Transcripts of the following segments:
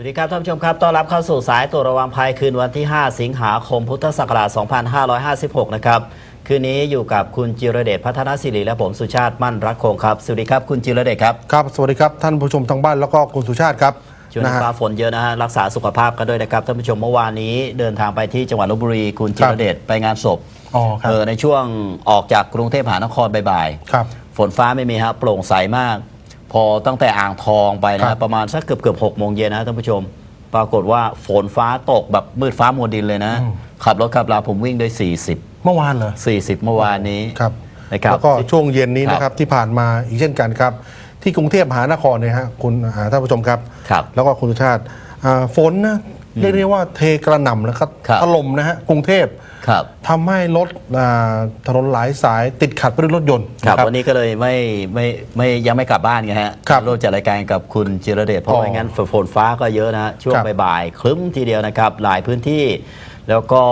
สวัสดีครับท่านผู้ชมครับ ต้อนรับเข้าสู่สายตรวจระวังภัยคืนวันที่ 5 สิงหาคม พุทธศักราช 2556 นะครับ คืนนี้อยู่กับคุณจิรเดชพัฒนศิริและผมสุชาติมั่นรักคงครับ สวัสดีครับคุณจิรเดชครับ ครับ สวัสดีครับท่านผู้ชมทางบ้านแล้วก็คุณสุชาติครับช่วงนะนี้ฮะฟ้าฝนเยอะนะฮะ รักษาสุขภาพกันด้วยนะครับท่านผู้ชมเมื่อวานนี้เดินทางไปที่จังหวัดลบบุรี คุณจิรเดชไปงานศพอ๋อครับเออในช่วงออกจากกรุงเทพมหานครบ่ายครับๆฝนฟ้าไม่มีฮะโปร่งใสมาก พอตั้งแต่อ่างทองไปนะครัฮะบประมาณสักเกือบเกือบหกโมงเย็นนะท่านผู้ชม ปรากฏว่าฝนฟ้าตกแบบมืดฟ้ามัวดินเลยนะขับรถขับลาผมวิ่งด้วย40 เมื่อวานเหรอ 40 เมื่อวานนี้ครับ นะครับ แล้วก็ช่วงเย็นนี้ครับนะครับที่ผ่านมาอีกเช่นกันครับ ที่กรุงเทพมหานครเนี่ยฮะคุณอ่าท่านผู้ชมครับ ครับแล้วก็คุณสุชาติอ่าฝนนะเรียกได้ว่าเทกระหน่ำนะครับครับถล่มนะฮะกรุงเทพ ครับทำให้รถอ่าถนนหลายสายติดขัดไปด้วยรถยนต์ครับนะวันนี้ก็เลยไม่ไม่ไม่ยังไม่กลับบ้านไงฮะครับเราจัดรายการกับคุณจิรเดชเพราะอ๋อไม่งั้นฝนฟ้าก็เยอะนะฮะช่วงครับบ่ายๆคลึ้มทีเดียวนะครับ หลายพื้นที่ แล้วก็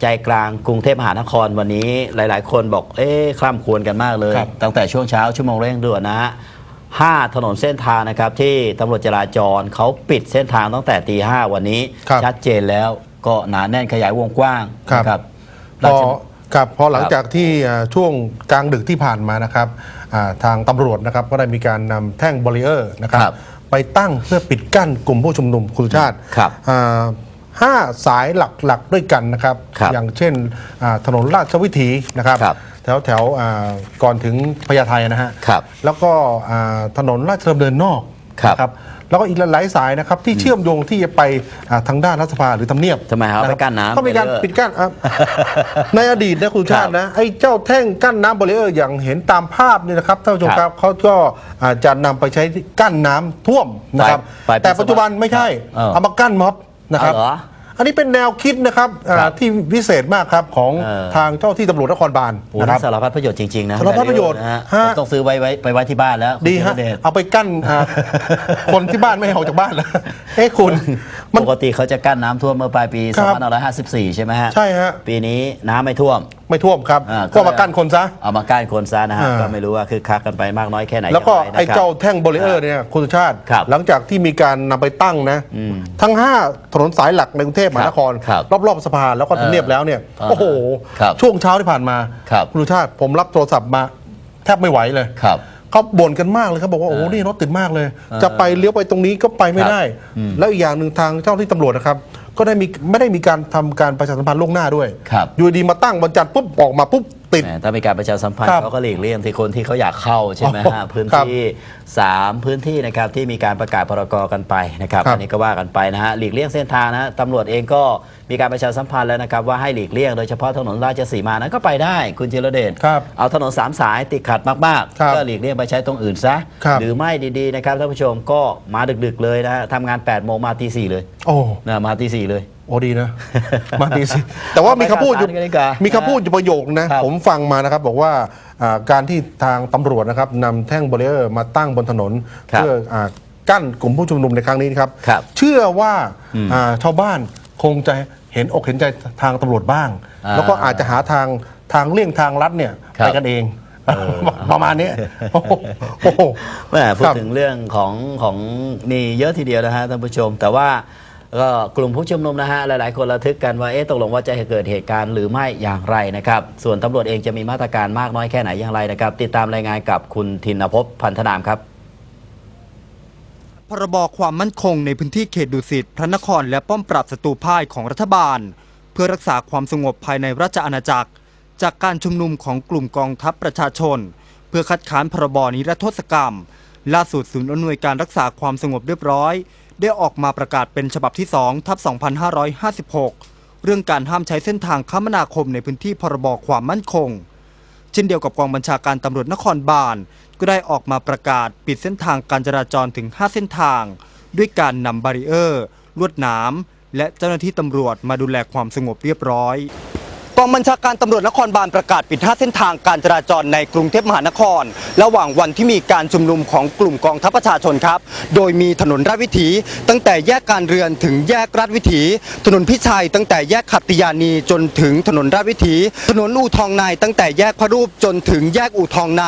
ใจกลางกรุงเทพมหานครวันนี้หลาย ๆ คนบอกเอ๊ะคล่ำควรกันมากเลยครับตั้งแต่ช่วงเช้าชั่วโมงเร่งด่วนนะฮะห้าถนนเส้นทางนะครับที่ตำรวจจราจรเขาปิดเส้นทางตั้งแต่ตีห้าวันนี้ครับชัดเจนแล้วก็หนาแน่นขยายวงกว้างครับนะครับ พราอชครับพอหลังครับจากที่อ่าช่วงกลางดึกที่ผ่านมานะครับอ่าทางตำรวจนะครับก็ได้มีการนำแท่งบริเออร์นะครับครับไปตั้งเพื่อปิดกั้นกลุ่มผู้ชุมนุมคุณสุชาติครับอ่าห้าสายหลักๆด้วยกันนะครับครับอย่างเช่นอ่าถนนราชวิถีนะครับครับแถวแถวอ่าก่อนถึงพญาไทนะฮะครับแล้วก็อ่าถนนราชดำเนินนอก ครับนะแล้วก็อีกหลายๆสายนะครับที่เชื่อมโยงที่จะไปอ่าทางด้านรัฐสภาหรือทำเนียบทำไมครับะไปกั้นน้ำก็มีการ barrier ปิดกั้นอะ ในอดีตนะคุณชาตินะไอ้เจ้าแท่งกั้นน้ำบริเออร์อย่างเห็นตามภาพเนี่ยนะครับท่านผู้ชมคครัรับบเขาก็อาจจะนำไปใช้กั้นน้ำท่วมนะครับไปไปแต่ปัจจุบันไม่ใช่เออเอามากั้นม็อบนะครับ เอาเหรอ อันนี้เป็นแนวคิดนะครับอ่าครับที่พิเศษมากครับของเออ ทางเจ้าที่ตำรวจนครบาลโอ้นะคน่ารับสารพัดประโยชน์จริง ๆ นะสารพัดประโยชน์นะฮะฮะ ผมต้องซื้อไว้ไว้ไปไว้ที่บ้านแล้วคุณดีฮะธีรเดชเอาไปกั้นอ่า คนที่บ้านไม่ให้ออกจากบ้านแล้วเอ้คุณมัน ปกติเขาจะกั้นน้ำท่วมเมื่อปลายปี ครับ 2554 ใช่ไหมฮะ ใช่ฮะ ปีนี้น้ำไม่ท่วม ไม่ท่วมครับอ่าก็มากั้นคนซะ เอามากั้นคนซะนะฮะอ่า ก็ไม่รู้ว่าคือคักกันไปมากน้อยแค่ไหนแล้วก็ย่งรนะครับไอ้เจ้าแท่งบริเออร์เนี่ยคุณสุชาติ ครับหลังจากที่มีการนำไปตั้งนะ อืมทั้ง 5 ถนนสายหลักในกรุงเทพมหานคร ครับรอบๆสภาแล้วก็ทำเนียบแล้วเนี่ย อ่าโอ้โห ครับช่วงเช้าที่ผ่านมาครับณสุชาติผมรับโทรศัพท์มา แทบไม่ไหวเลยครับเขาบ่นกันมากเลยเขาบอกว่าโอ้โหนี่รถติดมากเลย จะไปเลี้ยวไปตรงนี้ก็ไปไม่ครับได้ แล้วอีกอย่างหนึ่งทางเจ้าที่ตำรวจนะครับ ก็ได้มีไม่ได้มีการทำการประชาสัมพันธ์ล่วงหน้าด้วย ครับ อยู่ดีมาตั้งวันจันทร์ปุ๊บออกมาปุ๊บ ติด แหมถ้ามีการประชาสัมพันธ์ครับเขาก็หลีกเลี่ยงที่คนที่เขาอยากเข้าใช่ไหมอ๋ฮะอพื้นครับที่ 3 พื้นที่นะครับที่มีการประกาศพรกกันไปนะครับครับอันนี้ก็ว่ากันไปนะฮะหลีกเลี่ยงเส้นทางนะฮะตำรวจเองก็มีการประชาสัมพันธ์แล้วนะครับว่าให้หลีกเลี่ยงโดยเฉพาะถนนราชสีมานั้นก็ไปได้คุณจิรเดชครับเอาถนนสามสายติดขัดมากครับๆก็หลีกเลี่ยงไปใช้ตรงอื่นซะครับ หรือไม่ดีๆนะครับท่านผู้ชมก็มาดึกๆเลยนะฮะทำงาน8ปดโมงมาตีสี่เลย โอ้ นะมาตีสี่เลย โอ้ดีนะ มาดีสิ แต่ว่ามีคำพูดอยู่ไปข่าวสารกันดีกว่ามีคำพูดอยู่ประโยคนะครับผมฟังมานะครับ บอกว่าอ่าการที่ทางตำรวจนะครับนำแท่งบริเออร์มาตั้งบนถนนครับเพื่ออ่ากั้นกลุ่มผู้ชุมนุมในครั้งนี้นะครับครับ เชื่อว่าอืมอ่าชาวบ้านคงจะเห็นอกเห็นใจทางตำรวจบ้างอ่าแล้วก็อาจจะหาทางทางเลี่ยงทางลัดเนี่ยครับไปกันเองประมาณนี้โอ้โหโอ้โหแม่พูดครับถึงเรื่องของของนี่เยอะทีเดียวนะฮะท่านผู้ชมแต่ว่า ก็กลุ่มผู้ชุมนุมนะฮะหลาย ๆ คนระทึกกันว่าเอ๊ะตกลงว่าจะเกิดเหตุการณ์หรือไม่อย่างไรนะครับ ส่วนตำรวจเองจะมีมาตรการมากน้อยแค่ไหนอย่างไรนะครับ ติดตามรายงานกับคุณทินภพพันธนามครับพรบความมั่นคงในพื้นที่เขตดุสิตพระนครและป้อมปราบศัตรูพ่ายของรัฐบาล เพื่อรักษาความสงบภายในราชอาณาจักร จากการชุมนุมของกลุ่มกองทัพประชาชน เพื่อคัดค้านพรบนิรโทษกรรม ล่าสุดศูนย์อำนวยการรักษาความสงบเรียบร้อย ได้ออกมาประกาศเป็นฉบับที่2ทับ2556 เรื่องการห้ามใช้เส้นทางคมนาคมในพื้นที่พรบความมั่นคง เช่นเดียวกับกองบัญชาการตำรวจนครบาล ก็ได้ออกมาประกาศปิดเส้นทางการจราจรถึง 5 เส้นทาง ด้วยการนำบารีเออร์ ลวดหนามและเจ้าหน้าที่ตำรวจมาดูแลความสงบเรียบร้อย องบัญชาการตำรวจนครบาลประกาศปิด 5 เส้นทางการจราจรในกรุงเทพมหานคร ระหว่างวันที่มีการชุมนุมของกลุ่มกองทัพประชาชนครับ โดยมีถนนราชวิถี ตั้งแต่แยกการเรือนถึงแยกราชวิถี ถนนพิชัย ตั้งแต่แยกขัตติยานีจนถึงถนนราชวิถี ถนนอู่ทองในตั้งแต่แยกพระรูปจนถึงแยกอู่ทองใน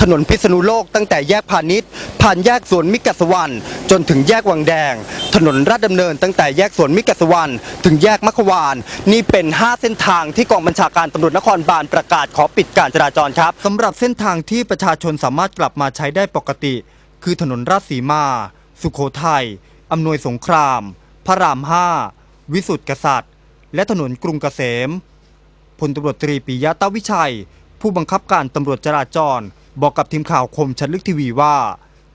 ถนนพิษณุโลก ตั้งแต่แยกพาณิชย์ผ่านแยกสวนมิตรกสวรรค์จนถึงแยกวังแดงถนนราชดำเนินตั้งแต่แยกสวนมิตรกสวรรณถึงแยกมัควาน นี่เป็น 5 เส้นทางที่กองบัญชาการตำรวจนครบาลประกาศขอปิดการจราจรครับสำหรับเส้นทางที่ประชาชนสามารถกลับมาใช้ได้ปกติ คือถนนราชสีมา สุขโขทัยอำนวยสงคราม พระราม5วิสุทธิกษัตริย์ และถนนกรุงเกษมพลตำรวจตรีปิยะตาวิชัย ผู้บังคับการตำรวจจราจร บอกกับทีมข่าวคมชัดลึกทีวีว่า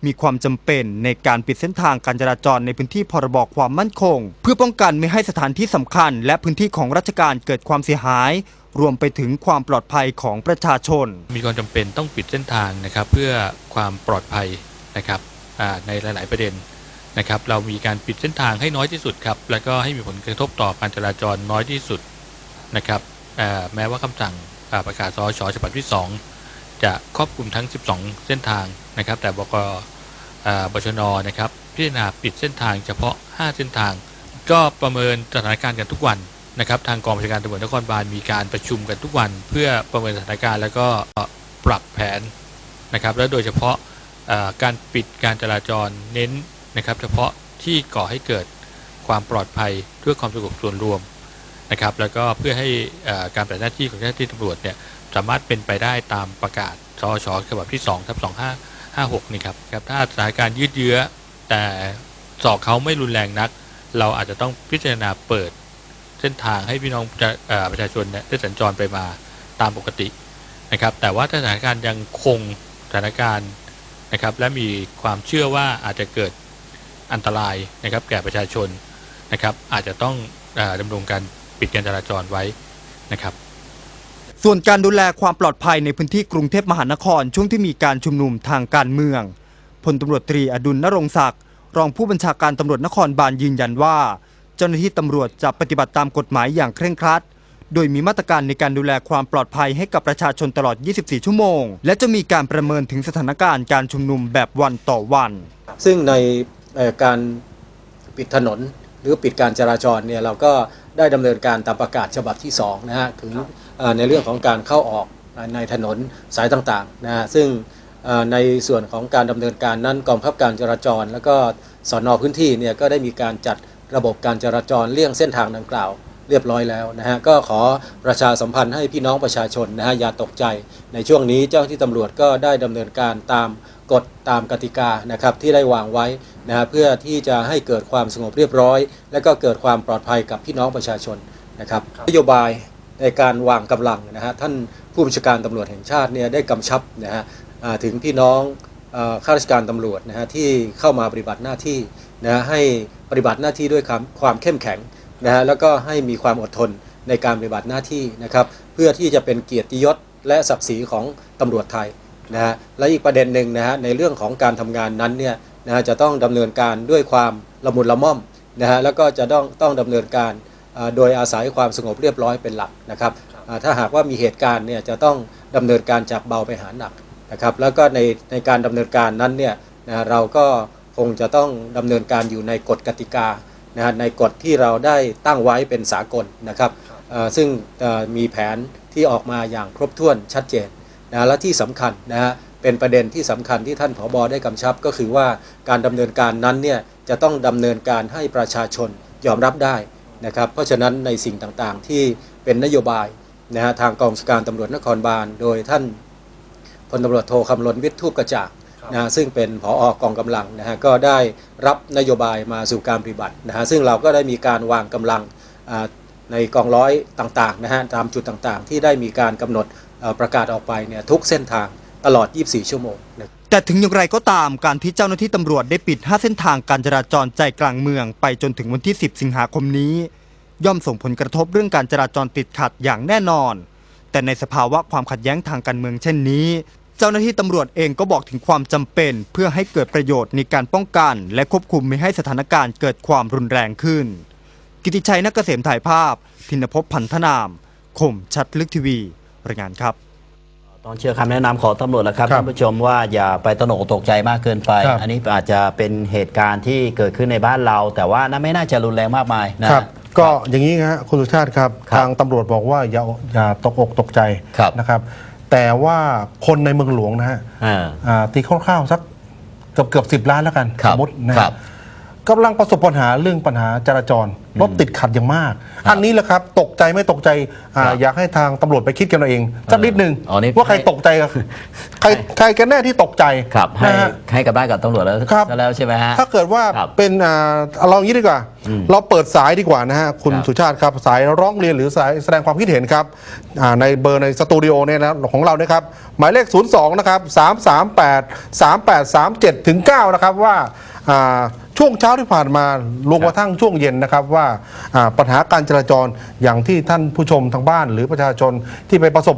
มีความจำเป็นในการปิดเส้นทางการจราจรในพื้นที่พรบความมั่นคง เพื่อป้องกันไม่ให้สถานที่สำคัญ และพื้นที่ของราชการเกิดความเสียหาย รวมไปถึงความปลอดภัยของประชาชน มีความจำเป็นต้องปิดเส้นทางนะครับ เพื่อความปลอดภัยนะครับในหลาย ๆ ประเด็นนะครับ เรามีการปิดเส้นทางให้น้อยที่สุดครับแล้วก็ให้มีผลกระทบต่อการจราจรน้อยที่สุดนะครับแม้ว่าคำสั่งประกาศสชฉบับที่ 2 จะครอบคลุมทั้ง 12 เส้นทางนะครับ แต่บก บชนนะครับพิจารณาปิดเส้นทางเฉพาะ 5 เส้นทาง ก็ประเมินสถานการณ์กันทุกวันนะครับทางกองบัญชาการตำรวจนครบาลมีการประชุมกันทุกวัน เพื่อประเมินสถานการณ์แล้วก็ปรับแผนนะครับและโดยเฉพาะอ่อการปิดการจราจรเน้นนะครับ เฉพาะที่ก่อให้เกิดความปลอดภัยเพื่อความสงบส่วนรวมนะครับ แล้วก็เพื่อให้อ่อการปฏิบัติหน้าที่ของเจ้าหน้าที่ตำรวจเนี่ยสามารถเป็นไปได้ตามประกาศชชฉบับที่2ทับ 5-6นี่ครับครับถ้าสถานการณ์ยืดเยื้อ แต่สอกเขาไม่รุนแรงนัก เราอาจจะต้องพิจารณาเปิดเส้นทางให้พี่น้องประชาชนเนี่ยได้สัญจรไปมาตามปกตินะครับ แต่ว่าถ้าสถานการณ์ยังคงสถานการณ์นะครับ และมีความเชื่อว่าอาจจะเกิดอันตรายนะครับแก่ประชาชนนะครับ อาจจะต้องอดำรงการปิดการจราจรไว้นะครับ ส่วนการดูแลความปลอดภัยในพื้นที่กรุงเทพมหานครช่วงที่มีการชุมนุมทางการเมืองพลตำรวจตรีอดุลนรงศักดิ์รองผู้บัญชาการตำรวจนครบาลยืนยันว่า เจ้าหน้าที่ตำรวจจะปฏิบัติตามกฎหมายอย่างเคร่งครัด โดยมีมาตรการในการดูแลความปลอดภัยให้กับประชาชนตลอด 24 ชั่วโมง และจะมีการประเมินถึงสถานการณ์การชุมนุมแบบวันต่อวัน ซึ่งในการปิดถนนหรือปิดการจราจรเนี่ยเราก็ ได้ดำเนินการตามประกาศฉบับที่2นะฮะถึงเอ่อในเรื่องของการเข้าออกในถนนสายต่างๆนะฮะซึ่งในส่วนของการดำเนินการนั้นกองบังคับการจราจร แล้วก็สอนอพื้นที่เนี่ยก็ได้มีการจัดระบบการจราจรเลี่ยงเส้นทางดังกล่าว รียบร้อยแล้วนะฮะก็ขอประชาสัมพันธ์ให้พี่น้องประชาชนนะฮะอย่าตกใจในช่วงนี้เจ้าหน้าที่ตำรวจก็ได้ดำเนินการตามกฎตามกติกานะครับที่ได้วางไว้นะฮะเพื่อที่จะให้เกิดความสงบเรียบร้อย และก็เกิดความปลอดภัยกับพี่น้องประชาชนนะครับนโยบายในการวางกำลังนะฮะท่านผู้บัญชาการตำรวจแห่งชาติเนี่ยได้กำชับนะฮะอ่าถึงพี่น้องเอ่อข้าราชการตำรวจนะฮะที่เข้ามาปฏิบัติหน้าที่นะฮะให้ปฏิบัติหน้าที่ด้วยความความเข้มแข็ง นะฮะแล้วก็ให้มีความอดทนในการปฏิบัติหน้าที่นะครับ เพื่อที่จะเป็นเกียรติยศและศักดิ์ศรีของตำรวจไทยนะฮะและอีกประเด็นหนึ่งนะฮะในเรื่องของการทำงานนั้นเนี่ยนะฮะจะต้องดำเนินการด้วยความละมุนละม่อมนะฮะแล้วก็จะต้องต้องดำเนินการอ่าโดยอาศัยความสงบเรียบร้อยเป็นหลักนะครับอ่าถ้าหากว่ามีเหตุการณ์เนี่ยจะต้องดำเนินการจากเบาไปหาหนักนะครับแล้วก็ในในการดำเนินการนั้นเนี่ยนะฮะเราก็คงจะต้องดำเนินการอยู่ในกฎกติกา นะฮะในกฎที่เราได้ตั้งไว้เป็นสากลนะครับซึ่งมีแผนที่ออกมาอย่างครบถ้วนชัดเจนนะและที่สำคัญนะฮะเป็นประเด็นที่สำคัญที่ท่านผบได้กำชับ ก็คือว่าการดำเนินการนั้นเนี่ยจะต้องดำเนินการให้ประชาชนยอมรับได้นะครับ เพราะฉะนั้นในสิ่งต่างๆที่เป็นนโยบายนะฮะทางกองบัญชาการตำรวจนครบาล โดยท่านพลตำรวจโทคำลนวิทย์ทูปกระจ่าง นะฮะซึ่งเป็นผออกองกำลังนะฮะก็ได้รับนโยบายมาสู่การปฏิบัตินะฮะซึ่งเราก็ได้มีการวางกำลังอ่าในกองร้อยต่างๆนะฮะตามจุดต่างๆ ที่ได้มีการกำหนดเอ่อประกาศออกไปเนี่ยทุกเส้นทางตลอด 24 ชั่วโมงนะแต่ถึงอย่างไรก็ตามการที่เจ้าหน้าที่ตำรวจได้ปิด 5 เส้นทางการจราจรใจกลางเมือง ไปจนถึงวันที่ 10 สิงหาคมนี้ ย่อมส่งผลกระทบเรื่องการจราจรติดขัดอย่างแน่นอน แต่ในสภาวะความขัดแย้งทางการเมืองเช่นนี้ เจ้าหน้าที่ตำรวจเองก็บอกถึงความจำเป็น เพื่อให้เกิดประโยชน์ในการป้องกัน และควบคุมไม่ให้สถานการณ์เกิดความรุนแรงขึ้น กิติชัยนักเกษมถ่ายภาพทินภพพันธนามคมชัดลึกทีวีรายงานครับ ต้องเชื่อคำแนะนำของตำรวจแล้วครับครับท่านผู้ชมว่าอย่าไปตระหนกตกใจมากเกินไป ครับอันนี้อาจจะเป็นเหตุการณ์ที่เกิดขึ้นในบ้านเรา แต่ว่าน่าไม่น่าจะรุนแรงมากมายนะ ครับ ก็อย่างนี้ฮะคุณสุชาติครับ ครับทางตำรวจบอกว่าอย่าอย่าตกอกตกใจครับนะครับ แต่ว่าคนในเมืองหลวงนะฮะอ่า อ่าตีคร่าวๆสักเกือบเกือบสิบล้านแล้วกันครัสบมมตินะฮะครับ กำลังประสบปัญหาเรื่องปัญหาจราจรรถติดขัดอย่างมาก อันนี้แหละครับตกใจไม่ตกใจอ่าครับอยากให้ทางตำรวจไปคิดกันเอาเองสักนิดหนึ่งอ๋อนี่ ว่าใครตกใจกับใครใครกันแน่ที่ตกใจครับให้นะฮะ ให้กับบ้านกับตำรวจแล้วครับซะแล้วใช่ไหมฮะ ถ้าเกิดว่าครับเป็นอ่าเอาเราอย่างนี้ดีกว่าอืมเราเปิดสายดีกว่านะฮะ คุณครับสุชาติครับ สายร้องเรียนหรือสายแสดงความคิดเห็นครับอ่าในเบอร์ในสตูดิโอเนี่ยนะของเรานะครับ หมายเลข 02 นะครับ 338 3837 ถึง 9 นะครับว่าอ่า ช่วงเช้าที่ผ่านมาลงกระทั่งช่วงเย็นนะครับว่าอ่าปัญหาการจราจรอย่างที่ท่านผู้ชมทางบ้าน หรือประชาชนที่ไปประสบ